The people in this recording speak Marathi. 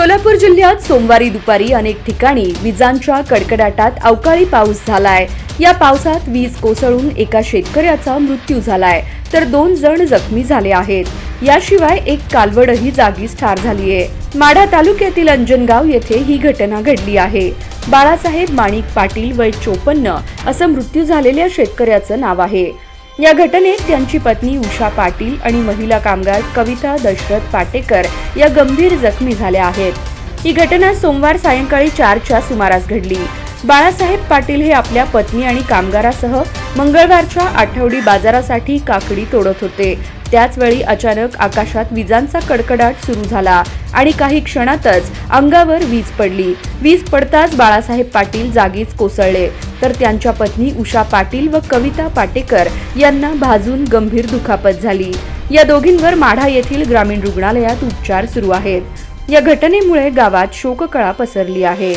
सोलापूर जिल्ह्यात सोमवारी दुपारी अनेक ठिकाणी विजांच्या कडकडाटात अवकाळी पाऊस झालाय. या पावसात वीज कोसळून एका शेतकऱ्याचा मृत्यू झालाय. तर दोन जण जखमी झाले आहेत. याशिवाय एक कालवडही जागीच ठार झालीय. माढा तालुक्यातील अंजनगाव येथे ही घटना घडली आहे. बाळासाहेब माणिक पाटील वय चोपन्न असं मृत्यू झालेल्या शेतकऱ्याचं नाव आहे. या घटनेत त्यांची पत्नी उषा पाटील आणि महिला कामगार कविता दशरथ पाटेकर या गंभीर जखमी झाल्या आहेत. ही घटना सोमवार सायंकाळी चारच्या सुमारास घडली. बाळासाहेब पाटील हे आपल्या पत्नी आणि कामगारासह मंगळवारच्या आठवडी बाजारासाठी काकडी तोडत होते. त्याचवेळी अचानक आकाशात विजांचा कडकडाट सुरू झाला आणि काही क्षणातच अंगावर वीज पडली. वीज पडताच बाळासाहेब पाटील जागीच कोसळले. तर त्यांच्या पत्नी उषा पाटील व कविता पाटेकर यांना भाजून गंभीर दुखापत झाली. या दोघींवर माढा येथील ग्रामीण रुग्णालयात उपचार सुरू आहेत. या घटनेमुळे गावात शोककळा पसरली आहे.